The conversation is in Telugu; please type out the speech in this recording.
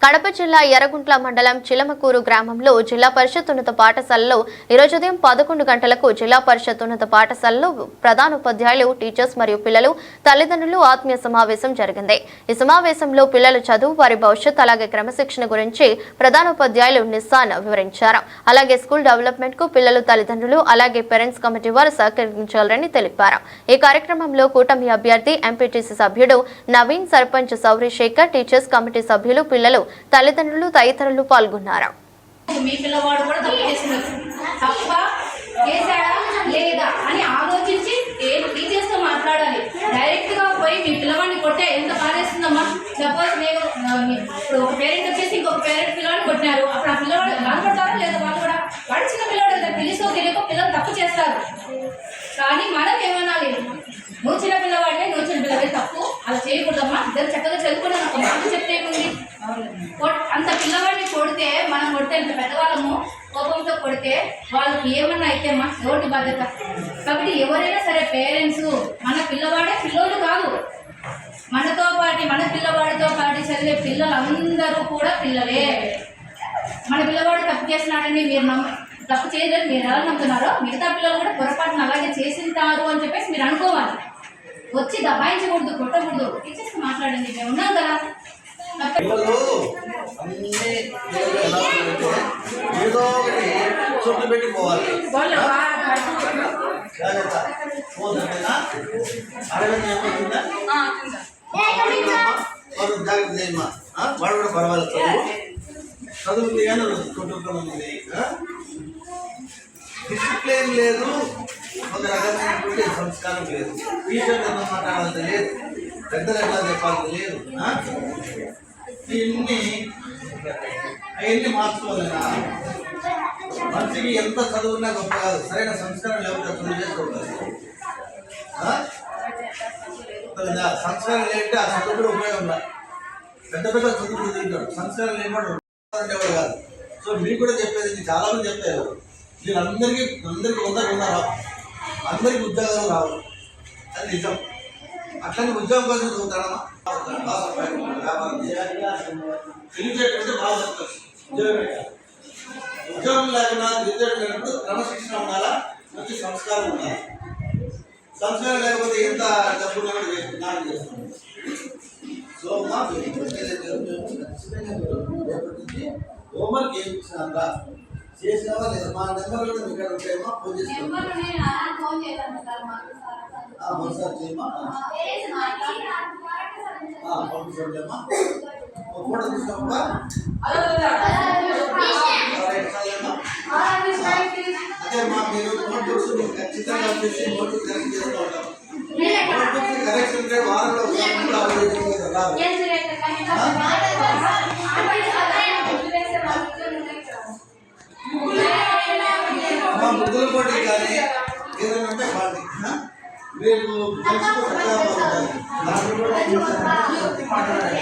కడప జిల్లా ఎర్రగుంట్ల మండలం చిలమకూరు గ్రామంలో జిల్లా పరిషత్ ఉన్నత పాఠశాలలో ఈరోజు ఉదయం పదకొండు గంటలకు జిల్లా పరిషత్ ఉన్నత పాఠశాలలో ప్రధానోపాధ్యాయులు టీచర్స్ మరియు పిల్లలు తల్లిదండ్రులు ఆత్మీయ సమావేశం జరిగింది. ఈ సమావేశంలో పిల్లల చదువు వారి భవిష్యత్ అలాగే క్రమశిక్షణ గురించి ప్రధానోపాధ్యాయులు నిస్సాన్ వివరించారు. అలాగే స్కూల్ డెవలప్మెంట్కు పిల్లలు తల్లిదండ్రులు అలాగే పేరెంట్స్ కమిటీ వారు సహకరించాలని తెలిపారు. ఈ కార్యక్రమంలో కూటమి అభ్యర్థి ఎంపీటీసీ సభ్యుడు నవీన్ సర్పంచ్ సౌరి శేఖర్ టీచర్స్ కమిటీ సభ్యులు పిల్లలు తల్లిదండ్రులు తదితరులు పాల్గొన్నారు. మీ పిల్లవాడు కూడా తప్పు చేసినట్టు తప్ప చేశాడా లేదా అని ఆలోచించి ఏ టీచర్స్తో మాట్లాడాలి? డైరెక్ట్గా పోయి మీ పిల్లవాడిని కొట్టే ఎంత బాధేస్తుందమ్మా? సపోజ్ నేను ఇప్పుడు ఒక పేరెంట్ వచ్చేసి ఇంకొక పేరెంట్ పిల్లవాడిని కొట్టినారు. అప్పుడు ఆ పిల్లవాడు బాధపడతారా లేదా వాళ్ళు కూడా? వాడు చిన్న పిల్లవాడు కదా తెలుసో తెలియకో పిల్లలు తప్పు చేస్తారు. కానీ మనం ఏమనాలి? నువ్వు చిన్న పిల్లవాడిని నువ్వు చిన్న పిల్లవాడి తప్పు. అలా చేయకూడదమ్మా. ఇద్దరు చక్కగా చదువుకున్నాను ఒక మాట చెప్తే ఏముంది కొట్- అంత పిల్లవాడిని కొడితే మనం కొడితే ఇంత పెద్దవాళ్ళము కోపంతో కొడితే వాళ్ళకి ఏమన్నా అయితే మా ఎవరి బాధ్యత? కాబట్టి ఎవరైనా సరే పేరెంట్స్ మన పిల్లవాడే పిల్లోడు కాదు. మనతో పాటి మన పిల్లవాడితో పాటు చదివే పిల్లలందరూ కూడా పిల్లలే. మన పిల్లవాడు తప్పు చేస్తున్నాడని మీరు నమ్మ తప్పు చేయలేదు మీరు ఎలా నమ్ముతున్నారో మిగతా పిల్లలు కూడా పొరపాటున అలాగే చేసింటారు అని చెప్పేసి మీరు అనుకోవాలి. వచ్చి దబాయించకూడదు కొట్టకూడదు. టీచర్స్ మాట్లాడండి మేము ఉన్నాం కదా. చుట్టూ పెట్టి పోవాలి. వాళ్ళు జాగ్రత్త. చేయమ్మా? వాడు కూడా పర్వాలేదు చదువు. చదువుంది కానీ కుటుంబం ఉంది. డిసిప్లిన్ లేదు. ఒక రకమైనటువంటి సంస్కారం లేదు. టీచర్ ఎంత మాట్లాడాలి లేదు. పెద్దలు ఎట్లా చెప్పాలి లేదు? ఇన్ని అవన్నీ మార్చుకోలేనా మనిషికి ఎంత చదువున్నా గొప్ప కాదు సరైన సంస్కారం లేకపోతే చదువు చేసుకోవాలి? సంస్కారం లేదంటే ఆ చదువు కూడా ఉపయోగం పెద్ద పెద్ద చదువులు చదివింటాడు సంస్కారం లేనివాడు ఉండేవాడు కాదు సో మీకు కూడా చెప్పేది చాలా మంది చెప్పారు మీరు అందరికీ అందరికీ వందరు ఉన్నారా అందరికీ ఉద్యోగాలు రావు అది నిజం అట్లని ఉద్యోగం కోసం చదువుతాడమ్మా వ్యాపారం తెలివితేటంటే బాగా. ఉద్యోగం. ఉద్యోగం లేకుండా తెలివితేటప్పుడు క్రమశిక్షణ ఉండాలా? మంచి సంస్కారం ఉండాలి? సంస్కారం లేకపోతే ఎంత డబ్బు చేస్తుంది సో మా హోంవర్క్ ఏం ఇచ్చినాక చేసినావా లేదా? మా నెంబర్ కూడా మీ ఇక్కడ ఉంటాయమ్మా ఫోన్ ఒకసారి ఫోటో తీసుకోమ్మా. అంటే మా మీరు నోట్ బుక్స్ ఖచ్చితంగా వచ్చేసి నోట్ బుక్ కరెక్ట్ చేస్తూ ఉంటాం నోట్ బుక్స్ కరెక్షన్ రేట్ వారంలో ఒకసారి కూడా అప్డేట్ చేయలేదు మా ముద్దుల పోటీ కానీ ఏదైనా ఉంటే పార్టీ మీరు తెలుసుకో చక్కగా దాంట్లో కూడా మాట్లాడాలి